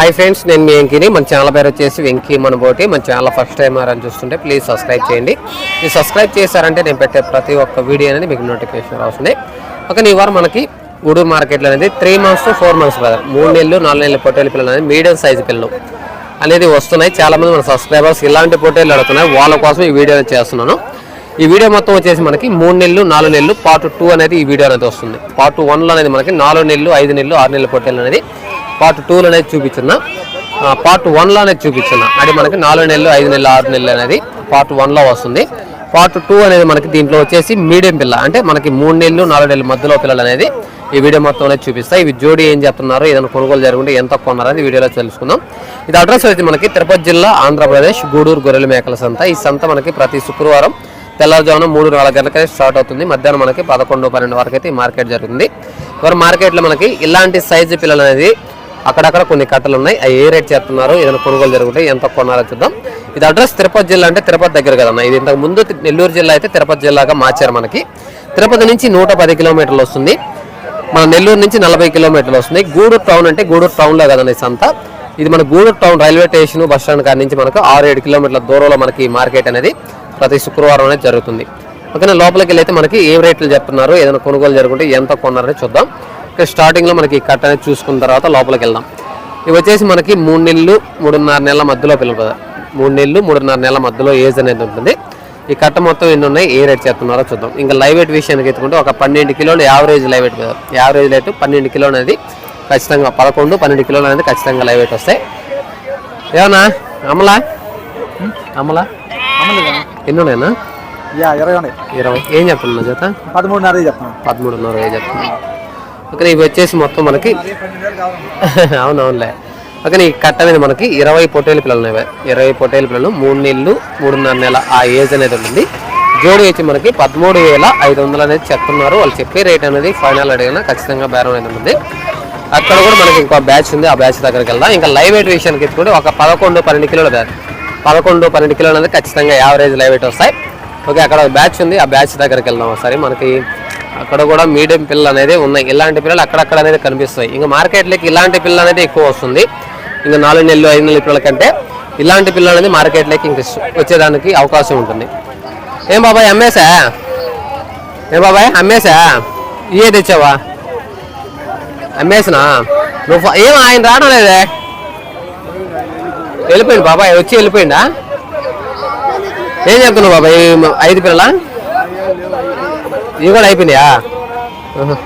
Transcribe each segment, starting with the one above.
Hi friends నేను మీ వెంకీని. మన channel పేరు వచ్చేసి వెంకీ మనబోటి. మన ఛానల్ ఫస్ట్ టైం అని చూస్తుంటే ప్లీజ్ సబ్స్క్రైబ్ చేయండి. మీరు సబ్స్క్రైబ్ చేశారంటే నేను పెట్టే ప్రతి ఒక్క వీడియో అనేది మీకు నోటిఫికేషన్ వస్తుంది ఓకే ఈ వారం మనకి గూడూరు మార్కెట్లో అనేది three months to four months brother మూడు నెలలు నాలుగు నెలల పొట్టేలు పిల్లలు అనేది మీడియం సైజు పిల్లలు అనేది వస్తున్నాయి. చాలామంది మన సబ్స్క్రైబర్స్ ఇలాంటి పొట్టేలు అడుగుతున్నాయి. వాళ్ళ కోసం ఈ వీడియో చేస్తున్నాను. ఈ వీడియో మొత్తం వచ్చేసి మనకి మూడు నెలలు నాలుగు నెలలు పార్ట్ టూ అనేది ఈ వీడియో అనేది వస్తుంది. పార్ట్ వన్లో అనేది మనకి నాలుగు నెలలు ఐదు నెలలు ఆరు నెలల పొట్టేలు అనేది పార్ట్ టూలో అనేది చూపించిన పార్ట్ వన్లో అనేది చూపించిన అది మనకి నాలుగు నెలలు ఐదు నెలలు ఆరు నెలలు అనేది పార్ట్ వన్లో వస్తుంది. పార్ట్ టూ అనేది మనకి దీంట్లో వచ్చేసి మీడియం పిల్ల అంటే మనకి మూడు నెలలు నాలుగు నెలల మధ్యలో పిల్లలు అనేది ఈ వీడియో మొత్తం అనేది చూపిస్తాయి ఇవి జోడీ ఏం చెప్తున్నారు ఏదైనా కొనుగోలు జరుగుంటే ఎంత కొన్నారని వీడియోలో తెలుసుకుందాం. ఇది అడ్రస్ వచ్చి మనకి తిరుపతి జిల్లా ఆంధ్రప్రదేశ్ గూడూరు గొర్రెల మేకల సంత. ఈ సంత మనకి ప్రతి శుక్రవారం తెల్లవారుజామున మూడు నాలుగు గంటలకే స్టార్ట్ అవుతుంది. మధ్యాహ్నం మనకి పదకొండు పన్నెండు వరకు అయితే మార్కెట్ జరుగుతుంది. మరి మార్కెట్లో మనకి ఇలాంటి సైజు పిల్లలు అనేది అక్కడక్కడ కొన్ని కట్టలు ఉన్నాయి. అవి ఏ రేట్ చేస్తున్నారు? ఏదైనా కొనుగోలు జరుగుతాయి? ఎంత కొన్నారో చూద్దాం. ఇది అడ్రస్ తిరుపతి జిల్లా అంటే తిరుపతి దగ్గర కదన్న. ఇది ఇంతకు ముందు నెల్లూరు జిల్లా అయితే తిరుపతి జిల్లాగా మార్చారు మనకి. తిరుపతి నుంచి నూట పది కిలోమీటర్లు వస్తుంది. మన నెల్లూరు నుంచి నలభై కిలోమీటర్లు వస్తుంది. గూడూరు టౌన్ అంటే గూడూరు టౌన్లో కదండి సంత. ఇది మన Gudur town railway station bus stand కాడ నుంచి మనకు ఆరు ఏడు కిలోమీటర్ల దూరంలో మనకి మార్కెట్ అనేది ప్రతి శుక్రవారం అనేది జరుగుతుంది. ఓకేనా? లోపలికి వెళ్ళైతే మనకి ఏ రేట్లు చెప్తున్నారు ఏదైనా కొనుగోలు జరుగుతుంటే ఎంత కొన్నారని చూద్దాం. ఇక్కడ స్టార్టింగ్లో మనకి ఈ కట్ అనేది చూసుకున్న తర్వాత లోపలికి వెళ్దాం ఇవి వచ్చేసి మనకి మూడు నెలలు మూడున్నర నెలల మధ్యలో పిల్లలు మూడు నెలలు మూడున్నర నెలల మధ్యలో ఏజ్ అనేది ఉంటుంది. ఈ కట్ట మొత్తం ఎన్ని ఉన్నాయి ఏ రేట్ చేస్తున్నారో చూద్దాం. ఇంకా లైవ్ వెయిట్ విషయానికి ఎత్తుకుంటే ఒక పన్నెండు కిలోలు average live weight average rate పన్నెండు కిలోలు అనేది ఖచ్చితంగా పదకొండు పన్నెండు కిలోలు అనేది ఖచ్చితంగా లైవ్ వెయిట్ వస్తాయి. ఏమన్నా? అమలా? అమలా? ఎన్ని ఉన్నాయన్నా యా ఇరవై ఉన్నాయి. ఇరవై. ఏం చెప్తున్నా చేత? పదమూడున్నర చెప్తాను పదమూడున్నర చెప్తున్నా ఓకే ఇవి వచ్చేసి మొత్తం మనకి అవునవునులే. ఓకే ఈ కట్ట మీద మనకి ఇరవై పొట్టేలు పిల్లలు ఉన్నాయి. ఇరవై పొట్టేలు పిల్లలు మూడు నెలలు మూడున్నర నెల ఆ ఏజ్ అనేది ఉంటుంది. జోడి వచ్చి మనకి పదమూడు వేల ఐదు వందలు అనేది చెప్తున్నారు. వాళ్ళు చెప్పే రేట్ అనేది ఫైనల్ అడిగినా ఖచ్చితంగా బేరం అనేది ఉంటుంది అక్కడ కూడా మనకి ఇంకో బ్యాచ్ ఉంది. ఆ బ్యాచ్ దగ్గరికి వెళ్దాం. ఇంకా లైవ్ వెయిట్ విషయానికి ఎత్తుకుంటే ఒక పదకొండు పన్నెండు కిలోల బ్యాచ్. పదకొండు పన్నెండు కిలోలు అనేది ఖచ్చితంగా యావరేజ్ లైవ్ వెయిట్ వస్తాయి. ఓకే అక్కడ ఒక బ్యాచ్ ఉంది. ఆ బ్యాచ్ దగ్గరికి వెళ్దాం ఒకసారి. మనకి అక్కడ కూడా మీడియం పిల్లలు అనేది ఉన్నాయి. ఇలాంటి పిల్లలు అక్కడక్కడ అనేది కనిపిస్తాయి. ఇంకా మార్కెట్లోకి ఇలాంటి పిల్లలు అనేది ఎక్కువ వస్తుంది. ఇంకా నాలుగు నెలలు ఐదు నెలల పిల్లల కంటే ఇలాంటి పిల్లలు అనేది మార్కెట్లోకి ఇంక వచ్చేదానికి అవకాశం ఉంటుంది. ఏం బాబాయ్ అమ్మేసా ఏం బాబాయ్ అమ్మేసా ఇవే తెచ్చావా? అమ్మేసినా నువ్వు ఏం ఆయన రావడం లేదే? వెళ్ళిపోయింది బాబాయ్ వచ్చి వెళ్ళిపోయిందా ఏం చెప్తున్నావు బాబాయ్? ఈ ఐదు పిల్లల? ఇవి కూడా అయిపోయినాయా? ఆహా.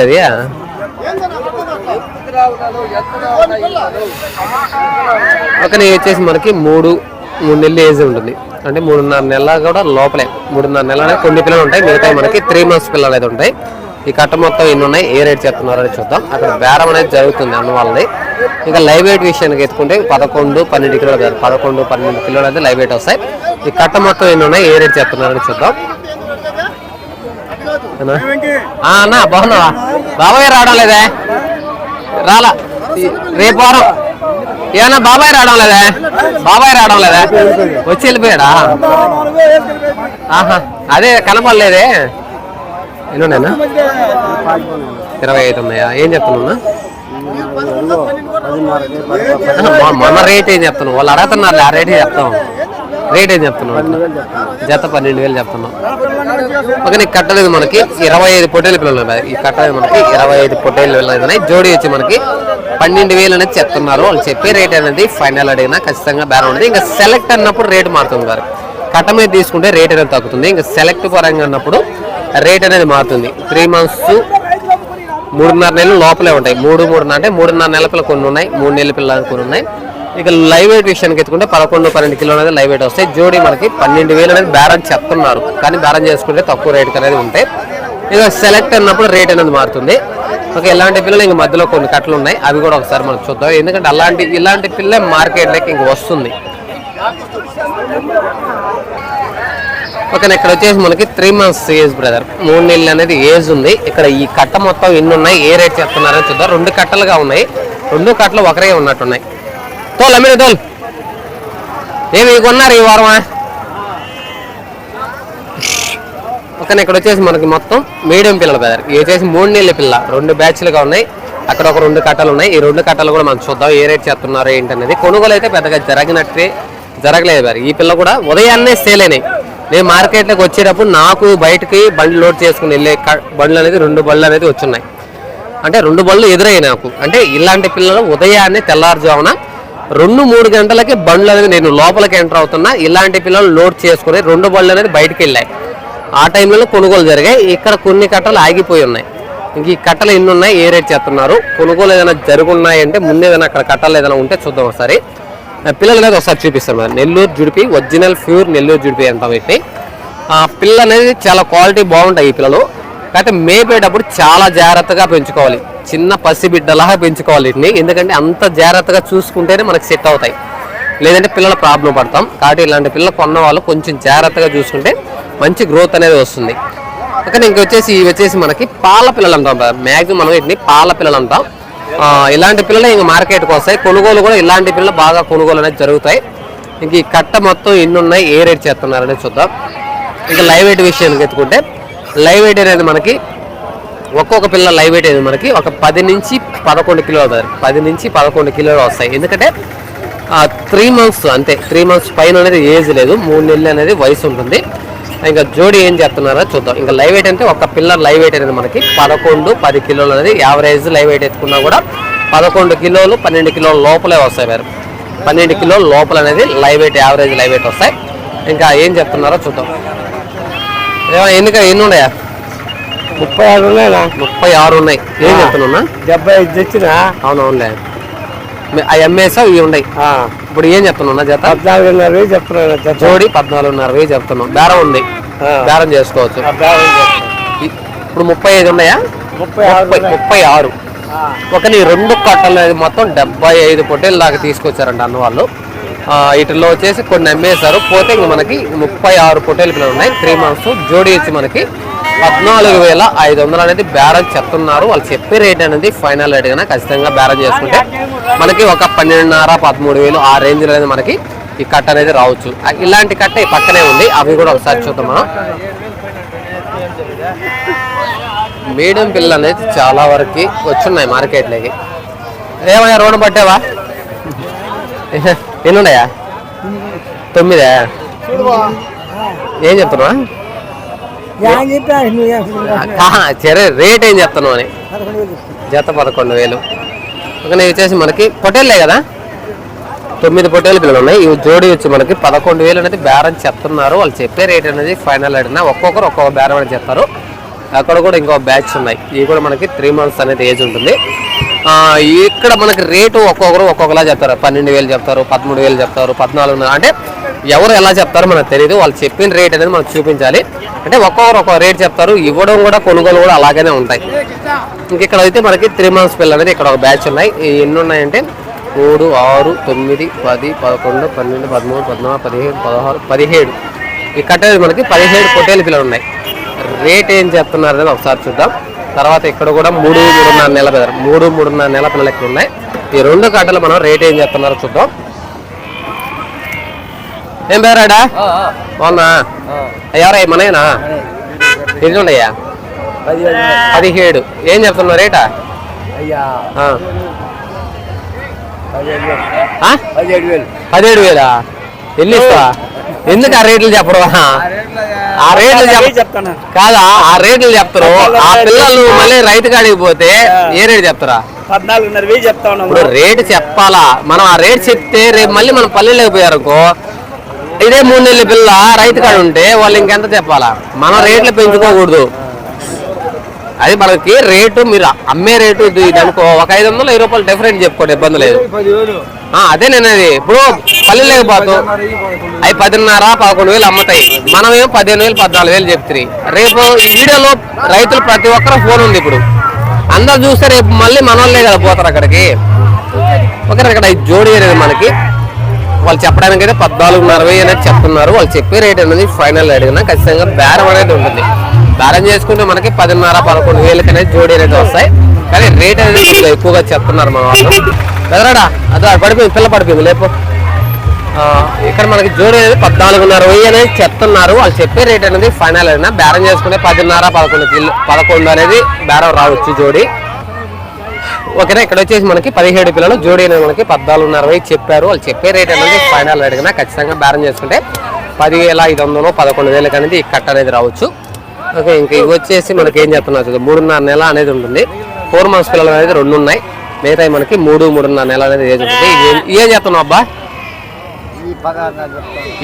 కదా ఒక వచ్చేసి మనకి మూడు మూడు నెలలు ఏజ్ ఉంటుంది. అంటే మూడున్నర నెలల కూడా లోపలే. మూడున్నర నెలల కొన్ని పిల్లలు ఉంటాయి. మిగతా మనకి త్రీ మంత్స్ పిల్లలు అయితే ఉంటాయి. ఈ కట్ట మొత్తం ఎన్ని ఉన్నాయి? ఏ రేట్ చెప్తున్నారు చూద్దాం. అక్కడ బేరం అనేది జరుగుతుంది అన్న వాళ్ళది. ఇంకా లైవ్ వెయిట్ విషయానికి ఎత్తుకుంటే పదకొండు పన్నెండు కిలోలు కాదు పదకొండు పన్నెండు కిలోలు అయితే లైవ్ వెయిట్ వస్తాయి. ఈ కట్ట మొత్తం ఎన్ని ఉన్నాయి? ఏ రేట్ చెప్తున్నారని చూద్దాం. అన్నా? అన్న బాగున్నావా? బాబాయ్ రావడం లేదే? రాలా? రేపు వారం. ఏమన్నా బాబాయ్ రావడం లేదే? బాబాయ్ రావడం లేదా? వచ్చి వెళ్ళిపోయాడా? ఆహా అదే కనపడలేదే. ఎన్నున్నాయన్నా ఇరవై ఐదు ఉన్నాయా? ఏం చెప్తున్నా మన రేట్ ఏం చెప్తున్నావు? వాళ్ళు అడుగుతున్నారు ఆ రేట్ చెప్తాం రేట్ ఏం చెప్తున్నావు? జత పన్నెండు వేలు చెప్తున్నాం ఓకే నీకు కట్టలేదు మనకి ఇరవై ఐదు పొట్టేలు పిల్లలు ఉన్నాయి. ఈ కట్టలేదు మనకి ఇరవై ఐదు పొట్టేలు పిల్లలు ఉన్నాయి. జోడి వచ్చి మనకి పన్నెండు వేలు అనేది చెప్తున్నారు. వాళ్ళు చెప్పే రేట్ అనేది ఫైనల్ అడిగినా ఖచ్చితంగా బేరం ఉంది. ఇంకా సెలెక్ట్ అన్నప్పుడు రేట్ మారుతుంది గారు కట్ట మీద తీసుకుంటే రేట్ అనేది తగ్గుతుంది. ఇంకా సెలెక్ట్ పరంగా అన్నప్పుడు రేట్ అనేది మారుతుంది. త్రీ మంత్స్ మూడున్నర నెలలు లోపలే ఉంటాయి. మూడు మూడున్నర అంటే మూడున్నర నెలల పిల్లలు కొన్ని ఉన్నాయి మూడు నెలల పిల్లలు కొన్ని ఉన్నాయి. ఇక లైవ్ వెయిట్ విషయానికి ఎత్తుకుంటే పదకొండు పన్నెండు కిలో అనేది లైవ్ వెయిట్ వస్తాయి. జోడి మనకి పన్నెండు వేలు అనేది బేరం చెప్తున్నారు. కానీ బేరం చేసుకుంటే తక్కువ రేట్ అనేది ఉంటాయి ఇక సెలెక్ట్ అన్నప్పుడు రేట్ అనేది మారుతుంది. ఓకే ఇలాంటి పిల్లలు ఇంక మధ్యలో కొన్ని కట్టలు ఉన్నాయి. అవి కూడా ఒకసారి మనం చూద్దాం. ఎందుకంటే అలాంటి ఇలాంటి పిల్ల మార్కెట్లోకి ఇంక వస్తుంది. ఓకే ఇక్కడ వచ్చేసి మనకి త్రీ మంత్స్ ఏజ్ బ్రదర్ మూడు నెలలు అనేది ఏజ్ ఉంది. ఇక్కడ ఈ కట్ట మొత్తం ఎన్ని ఉన్నాయి? ఏ రేట్ చెప్తున్నారో చూద్దాం. రెండు కట్టలుగా ఉన్నాయి. రెండు కట్టలు ఒకరే ఉన్నట్టున్నాయి. తోలు అమ్మిన తోలు. ఏమి కొన్నారు ఈ వారమా? ఓకే ఇక్కడ వచ్చేసి మనకి మొత్తం మీడియం పిల్లలు బ్రదర్ ఇవి వచ్చేసి మూడు నెలల పిల్ల. రెండు బ్యాచ్లుగా ఉన్నాయి. అక్కడ ఒక రెండు కట్టలు ఉన్నాయి. ఈ రెండు కట్టలు కూడా మనం చూద్దాం. ఏ రేట్ చేస్తున్నారు ఏంటనేది. కొనుగోలు అయితే పెద్దగా జరగినట్టే జరగలేదు బ్రదర్ ఈ పిల్ల కూడా ఉదయాన్నే సేల్ అయినాయి. నేను మార్కెట్లోకి వచ్చేటప్పుడు నాకు బయటకి బండి లోడ్ చేసుకుని వెళ్ళే బండ్లు అనేది రెండు బళ్ళు అనేది వచ్చున్నాయి అంటే రెండు బళ్ళు ఎదురయ్యాయి నాకు. అంటే ఇలాంటి పిల్లలు ఉదయాన్నే తెల్లారుజామున రెండు మూడు గంటలకి బండ్లు అనేది నేను లోపలికి ఎంటర్ అవుతున్నా. ఇలాంటి పిల్లలు లోడ్ చేసుకుని రెండు బళ్ళు అనేది బయటకు వెళ్ళాయి. ఆ టైంలో కొనుగోలు జరిగాయి. ఇక్కడ కొన్ని కట్టలు ఆగిపోయి ఉన్నాయి. ఇంక ఈ కట్టలు ఎన్ని ఉన్నాయి? ఏ రేట్ చేస్తున్నారు? కొనుగోలు ఏదైనా జరుగున్నాయంటే ముందు ఏదైనా అక్కడ కట్టలు ఏదైనా ఉంటే చూద్దాం ఒకసారి. పిల్లలు అనేది ఒకసారి చూపిస్తాం మరి నెల్లూరు జుడిపి ఒరిజినల్ ప్యూర్ నెల్లూరు జుడిపి అంటాం వీటిని ఆ పిల్ల అనేది చాలా క్వాలిటీ బాగుంటాయి ఈ పిల్లలు. కాకపోతే మేపేటప్పుడు చాలా జాగ్రత్తగా పెంచుకోవాలి. చిన్న పసి బిడ్డలాగా పెంచుకోవాలి వీటిని. ఎందుకంటే అంత జాగ్రత్తగా చూసుకుంటేనే మనకు సెట్ అవుతాయి. లేదంటే పిల్లల ప్రాబ్లం పడతాం. కాబట్టి ఇలాంటి పిల్లలు కొన్న వాళ్ళు కొంచెం జాగ్రత్తగా చూసుకుంటే మంచి గ్రోత్ అనేది వస్తుంది. కానీ ఇంక వచ్చేసి ఇవి వచ్చేసి మనకి పాల పిల్లలు అంటాం మ్యాక్సిమం మనం వీటిని పాల పిల్లలు అంటాం. ఇలాంటి పిల్లలు ఇంక మార్కెట్కి వస్తాయి. కొనుగోలు కూడా ఇలాంటి పిల్లలు బాగా కొనుగోలు అనేది జరుగుతాయి. ఇంక ఈ కట్ట మొత్తం ఎన్ని ఉన్నాయి ఏ రేట్ చేస్తున్నారనేది చూద్దాం. ఇంకా లైవ్ వెయిట్ విషయానికి ఎత్తుకుంటే లైవ్ వెయిట్ అనేది మనకి ఒక్కొక్క పిల్ల లైవ్ వెయిట్ అనేది మనకి ఒక పది నుంచి పదకొండు కిలోలు అవుతుంది పది నుంచి పదకొండు కిలోలు వస్తాయి. ఎందుకంటే త్రీ మంత్స్ అంతే. త్రీ మంత్స్ పైన అనేది ఏజ్ లేదు. మూడు నెలలు అనేది వయసు ఉంటుంది. ఇంకా జోడి ఏం చెప్తున్నారో చూద్దాం. ఇంకా లైవ్ వెయిట్ అంటే ఒక పిల్ల లైవ్ వెయిట్ అనేది మనకి పదకొండు పది కిలోలు అనేది యావరేజ్ లైవ్ వెయిట్ ఎత్తుకున్నా కూడా పదకొండు కిలోలు పన్నెండు కిలోల లోపలే వస్తాయి మీరు పన్నెండు కిలోల లోపల అనేది live weight average live weight వస్తాయి. ఇంకా ఏం చెప్తున్నారో చూద్దాం. ఎన్నిక ఎన్ని ఉన్నాయా? ముప్పై ఆరు ఉన్నాయినా ముప్పై ఆరు ఉన్నాయి. ఏం చెప్తున్నా డెబ్బై ఐదు తెచ్చిన? అవునవునులే. ఎంఏసా ఇవి ఉన్నాయి. ఇప్పుడు ఏం చెప్తున్నా జత? పద్నాలుగున్నర వేలు చెప్తున్నాను. జోడి పద్నాలుగున్నర వెయ్యి చెప్తున్నాం బేరం ఉంది. బేరం చేసుకోవచ్చు. ఇప్పుడు ముప్పై ఐదు ఉన్నాయా? ముప్పై ఆరు ముప్పై ఆరు. ఒక నీ రెండు కట్టలు అనేది మొత్తం డెబ్బై ఐదు పొట్టేలు దాకా తీసుకొచ్చారంట అన్న వాళ్ళు ఆ, వీటిలో వచ్చేసి కొన్ని అమ్మేశారు. పోతే ఇంక మనకి ముప్పై ఆరు పొట్టేలు పిల్లలు ఉన్నాయి. త్రీ మంత్స్ జోడి వచ్చి మనకి పద్నాలుగు వేల ఐదు వందలు అనేది బేరం చెప్తున్నారు. వాళ్ళు చెప్పే రేట్ అనేది ఫైనల్ రేట్ కన్నా ఖచ్చితంగా బేరం చేసుకుంటే మనకి ఒక పన్నెండున్నర పదమూడు వేలు ఆ రేంజ్లో అనేది మనకి ఈ కట్ట అనేది రావచ్చు. ఇలాంటి కట్ట ఈ పక్కనే ఉంది. అవి కూడా ఒకసారి చూద్దాం మనం. మీడియం పిల్లలు అనేది చాలా వరకు వచ్చున్నాయి మార్కెట్లోకి. ఏమయ్యా రోడ్డు పట్టావా? ఎన్నున్నాయా? తొమ్మిదా? ఏం చెప్తున్నావా ఏం చెప్పాను నువ్వు ఏం చెప్తున్నావు? ఆహా, సరే రేట్ ఏం చెప్తున్నావు అని. జత పదకొండు వేలు. నేను వచ్చేసి మనకి పొటేళ్ళే కదా? తొమ్మిది పొటేలు పిల్లలు ఉన్నాయి. ఇవి జోడి వచ్చి మనకి పదకొండు వేలు అనేది బేరం చెప్తున్నారు. వాళ్ళు చెప్పే రేట్ అనేది ఫైనల్ అడిగినా ఒక్కొక్కరు ఒక్కొక్క బేరం అని చెప్తారు. అక్కడ కూడా ఇంకో బ్యాచ్ ఉన్నాయి. ఇవి కూడా మనకి త్రీ మంత్స్ అనేది ఏజ్ ఉంటుంది. ఇక్కడ మనకి రేటు ఒక్కొక్కరు ఒక్కొక్కలా చెప్తారు. పన్నెండు వేలు చెప్తారు పదమూడు వేలు చెప్తారు పద్నాలుగు అంటే ఎవరు ఎలా చెప్తారో మనకు తెలియదు వాళ్ళు చెప్పిన రేట్ అనేది మనకు చూపించాలి. అంటే ఒక్కొక్కరు ఒక్కొక్క రేట్ చెప్తారు. ఇవ్వడం కూడా కొనుగోలు కూడా అలాగనే ఉంటాయి. ఇంక ఇక్కడ అయితే మనకి త్రీ మంత్స్ పిల్లలు అనేది ఇక్కడ ఒక బ్యాచ్ ఉన్నాయి. ఎన్ని ఉన్నాయంటే మూడు ఆరు తొమ్మిది పది పదకొండు పన్నెండు పదమూడు పద్నాలుగు పదిహేడు పదహారు పదిహేడు. ఈ మనకి పదిహేడు పొట్టేలు పిల్లలు ఉన్నాయి. రేట్ ఏం చెప్తున్నారు అనేది ఒకసారి చూద్దాం. తర్వాత ఇక్కడ కూడా మూడు మూడున్నర నెలల పిల్లలు మూడు మూడున్నర నెలల పిల్లలు ఇక్కడ ఉన్నాయి. ఈ రెండు కట్టలు మనం రేట్ ఏం చెప్తున్నారో చూద్దాం. ఏం పేరాడా అవునా ఎవరై మనయేనా? ఎన్ని ఉన్నాయా పదిహేడు. ఏం చెప్తున్నావు? రేటా. పదిహేడు వేలు. ఎన్ని ఎందుకు ఆ రేట్లు చెప్పరు? ఆ రేట్లు చెప్తాను. కాదా? ఆ రేట్లు చెప్తారు ఆ పిల్లలు మళ్ళీ రైతు కాడికి పోతే ఏ రేటు చెప్తారా పద్నాలుగున్నర వేలు చెప్తాను. ఇప్పుడు రేటు చెప్పాలా? మనం ఆ రేట్ చెప్తే రేపు మళ్ళీ మనం పల్లెలకు పోయారనుకో ఇదే మూడు నెలల పిల్ల రైతు కాడ ఉంటే వాళ్ళు ఇంకెంత చెప్పాలా? మనం రేట్లు పెంచుకోకూడదు. అది మనకి రేటు మీరు అమ్మే రేటు ఇది ఇది అనుకో ఒక ఐదు వందలు వెయ్యి రూపాయలు డిఫరెంట్ చెప్పుకోండి ఇబ్బంది లేదు. ఆ, అదే నేను అది ఇప్పుడు పల్లె పోతాం అవి పదిన్నర పదకొండు వేలు అమ్ముతాయి. మనమేమో పదిహేను వేలు పద్నాలుగు వేలు చెప్తుంది రేపు ఈ వీడియోలో రైతులు ప్రతి ఒక్కరు ఫోన్ ఉంది ఇప్పుడు. అందరు చూస్తే రేపు మళ్ళీ మన వాళ్ళే కదా పోతారు అక్కడికి. ఒకరు ఇక్కడ జోడి అనేది మనకి వాళ్ళు చెప్పడానికి అయితే పద్నాలుగున్నర వెయ్యి అనేది చెప్తున్నారు. వాళ్ళు చెప్పే రేట్ అనేది ఫైనల్ అడిగినా ఖచ్చితంగా బేరం అనేది ఉంటుంది. బేరం చేసుకుంటే మనకి పదిన్నర పదకొండు వేలకి అనేది జోడీ అనేది వస్తాయి. కానీ రేట్ అనేది కొంచెం ఎక్కువగా చెప్తున్నారు మన వాళ్ళు. బెదరాడా? అదో అది పడిపోయింది పిల్ల పడిపోయింది లేపు. ఇక్కడ మనకి జోడి అనేది పద్నాలుగున్నర వెయ్యి అనేది చెప్తున్నారు. వాళ్ళు చెప్పే రేట్ అనేది ఫైనల్ అయినా బేరం చేసుకుంటే పదిన్నర పదకొండు కిలో పదకొండు అనేది బేరం రావచ్చు జోడీ. ఓకేనా ఇక్కడ వచ్చేసి మనకి పదిహేడు పిల్లలు జోడీ అనేది మనకి పద్నాలుగున్నర వేలు చెప్పారు. వాళ్ళు చెప్పే రేట్ అనేది ఫైనల్ అడిగినా ఖచ్చితంగా బేరం చేసుకుంటే పదివేల ఐదు వందలు పదకొండు వేలకు అనేది కట్ కట్ట అనేది రావచ్చు. ఓకే ఇంకా ఇవి వచ్చేసి మనకి ఏం చెప్తున్నారు మూడున్నర నెల అనేది ఉంటుంది. ఫోర్ మంత్స్ పిల్లలు అనేది రెండు ఉన్నాయి మిగతా మనకి మూడు మూడున్నర నెల అనేది ఏజ్ ఉంటుంది. ఏం చెప్తున్నావు అబ్బా?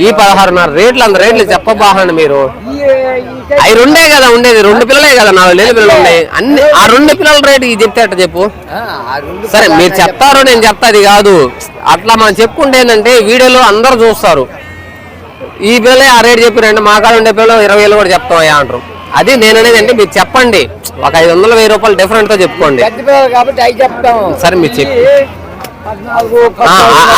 ఈ పదహారున్నర రేట్లు అంత రేట్లు చెప్పబాహండి మీరు. అవి రెండే కదా ఉండేది రెండు పిల్లలే కదా నాలుగు లేని పిల్లలు ఉన్నాయి. అన్ని ఆ రెండు పిల్లల రేటు ఇది చెప్తే అట్ట చెప్పు? సరే మీరు చెప్తారో నేను చెప్తా అది కాదు. అట్లా మనం చెప్పుకుంటే ఏంటంటే వీడియోలో అందరు చూస్తారు. ఈ పిల్లలే ఆ రేటు చెప్పారంటే మా కాడ ఉండే పిల్లలు ఇరవై వేలు కూడా చెప్తామయ్యా అంటారు. అది నేను అనేది అంటే మీరు చెప్పండి. ఒక ఐదు వందల వెయ్యి రూపాయలు డిఫరెంట్తో చెప్పుకోండి. సరే మీరు చెప్పు.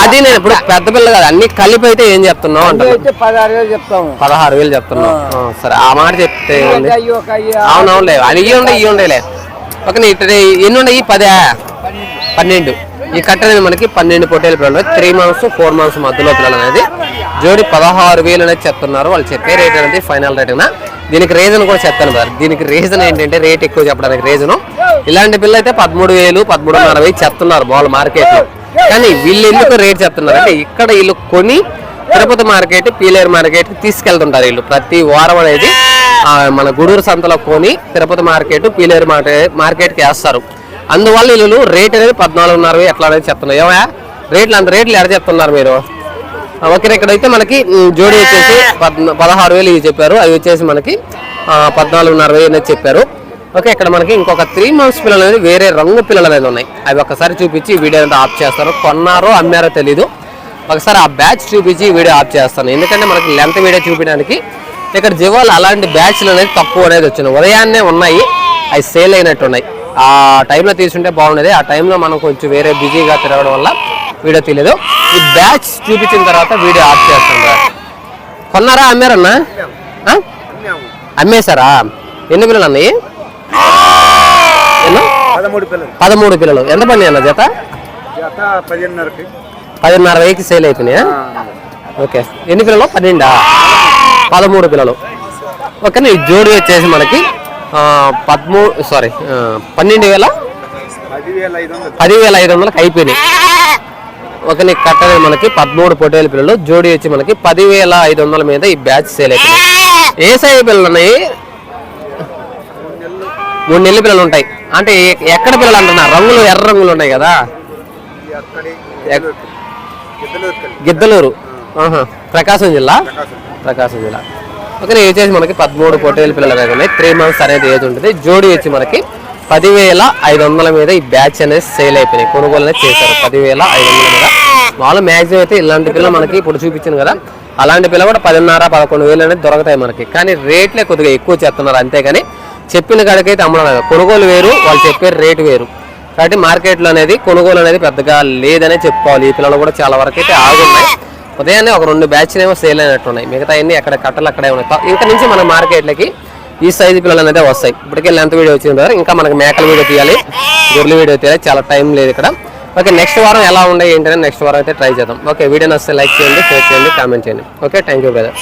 అది నేను ఇప్పుడు పెద్ద పిల్ల కదా అన్ని కలిపి అయితే ఏం చెప్తున్నావు అయితే పదహారు వేలు చెప్తాము. పదహారు వేలు చెప్తున్నావు. సరే ఆ మాట చెప్తే అవునవునులే అది ఇవి ఉండే ఇవి ఉండేలే ఒక ఇటు ఎన్ని ఉన్నాయి? పదే? పన్నెండు. ఈ కట్ట అనేది మనకి పన్నెండు పొట్టేలు పిల్లలు త్రీ మంత్స్ ఫోర్ మంత్స్ మధ్యలో పిల్లలు అనేది జోడి పదహారు వేలు అనేది చెప్తున్నారు. వాళ్ళు చెప్పే రేట్ అనేది ఫైనల్ రేట్ దీనికి రీజన్ కూడా చెప్తాను సార్ దీనికి రీజన్ ఏంటంటే రేట్ ఎక్కువ చెప్పడానికి రీజన్ ఇలాంటి బిల్లు అయితే పదమూడు వేలు పదమూడున్నర వేలు చెప్తున్నారు బాల్ మార్కెట్లో. కానీ వీళ్ళు ఎందుకు రేట్ చెప్తున్నారు అంటే ఇక్కడ వీళ్ళు కొని తిరుపతి మార్కెట్ పీలేరు మార్కెట్ తీసుకెళ్తుంటారు వీళ్ళు. ప్రతి వారం అనేది మన గుడూరు సంతలో కొని తిరుపతి మార్కెట్ పీలేరు మార్కెట్ మార్కెట్కి వేస్తారు. అందువల్ల వీళ్ళు రేట్ అనేది పద్నాలుగున్నర వేలు ఎట్లా అనేది చెప్తున్నారు. ఏమయా రేట్లు అంత రేట్లు ఎడ చెప్తున్నారు మీరు? ఆ, ఓకే అయితే మనకి జోడీ వచ్చేసి పద్ పదహారు వేలు ఇవి చెప్పారు. అవి వచ్చేసి మనకి పద్నాలుగున్నర వేలు అనేది చెప్పారు. ఓకే ఇక్కడ మనకి ఇంకొక త్రీ మంత్స్ పిల్లలు అనేది వేరే రంగు పిల్లలు అనేది ఉన్నాయి. అవి ఒకసారి చూపించి వీడియో అంతా ఆఫ్ చేస్తారు కొన్నారో అమ్మారో తెలీదు. ఒకసారి ఆ బ్యాచ్ చూపించి వీడియో ఆఫ్ చేస్తాను. ఎందుకంటే మనకి లెంత్ వీడియో చూపించడానికి ఇక్కడ జివాలు అలాంటి బ్యాచ్లు అనేది తక్కువ అనేది వచ్చినాయి ఉదయాన్నే ఉన్నాయి. అవి సేల్ అయినట్టు ఉన్నాయి ఆ టైంలో తీసుంటే బాగుండేది. ఆ టైంలో మనం కొంచెం వేరే బిజీగా తిరగడం వల్ల వీడియో తెలియదు ఈ బ్యాచ్ చూపించిన తర్వాత వీడియో ఆఫ్ చేస్తాం కొన్నారా అమ్మారన్నా? అమ్మేశారా? ఎన్ని పిల్లలు అన్నాయి పదమూడు పిల్లలు. ఎంత పడినాయి అన్న జత? పదిన్నర వెయ్యికి సేల్ అయిపోయినాయా? ఓకే. ఎన్ని పిల్లలు? పన్నెండా? పదమూడు పిల్లలు. ఓకే ఈ జోడి వచ్చేసి మనకి పదమూడు సారీ పన్నెండు వేల? పదివేల ఐదు వందలకి అయిపోయినాయి. ఓకే నీకు మనకి పదమూడు పొటేల పిల్లలు జోడి వచ్చి మనకి పదివేల ఐదు వందల మీద ఈ బ్యాచ్ సేల్ అయిపోయినాయి. ఏ సైజు పిల్లలు ఉన్నాయి మూడు నెలల పిల్లలు ఉంటాయి. అంటే ఎక్కడ పిల్లలు అంటున్నా? రంగులు ఎర్ర రంగులు ఉన్నాయి కదా. గిద్దలూరు. ప్రకాశం జిల్లా? ప్రకాశం జిల్లా. ఓకే ఏజ్ వచ్చేసి మనకి పదమూడు పొట్టేలు పిల్లలు ఉన్నాయి. త్రీ మంత్స్ అనేది ఏజ్ ఉంటుంది. జోడి వచ్చి మనకి పదివేల ఐదు వందల మీద ఈ బ్యాచ్ అనేది సేల్ అయిపోయినాయి. కొనుగోలు అనేది చేశారు. పదివేల ఐదు వందల మీద. వాళ్ళు మ్యాక్సిమం అయితే ఇలాంటి పిల్లలు మనకి ఇప్పుడు చూపించింది కదా. అలాంటి పిల్ల కూడా పదిన్నర పదకొండు వేలు అనేది దొరుకుతాయి మనకి. కానీ రేట్లే కొద్దిగా ఎక్కువ చేస్తున్నారు అంతేగాని చెప్పిన కాడికైతే అమ్మడం లేదు కొనుగోలు వేరు వాళ్ళు చెప్పే రేటు వేరు. కాబట్టి మార్కెట్లో అనేది కొనుగోలు అనేది పెద్దగా లేదనే చెప్పుకోవాలి. ఈ పిల్లలు కూడా చాలా వరకు అయితే ఆగున్నాయి. ఉదయాన్నే ఒక రెండు బ్యాచ్లు ఏమో సేల్ అయినట్టు ఉన్నాయి. మిగతా అన్ని అక్కడ కట్టలు అక్కడే ఉన్నాయి. ఇంకా నుంచి మన మార్కెట్లకి ఈ సైజు పిల్లలు అనేది వస్తాయి. ఇప్పటికే లెంత్ వీడియో వచ్చింది ఇంకా మనకి మేకల వీడియో తీయాలి. గొర్రెల వీడియో తీయాలి. చాలా టైం లేదు ఇక్కడ. ఓకే నెక్స్ట్ వారం ఎలా ఉండే ఏంటనే నెక్స్ట్ వారం అయితే ట్రై చేద్దాం. ఓకే వీడియో నచ్చితే లైక్ చేయండి షేర్ చేయండి కామెంట్ చేయండి. Okay thank you brother.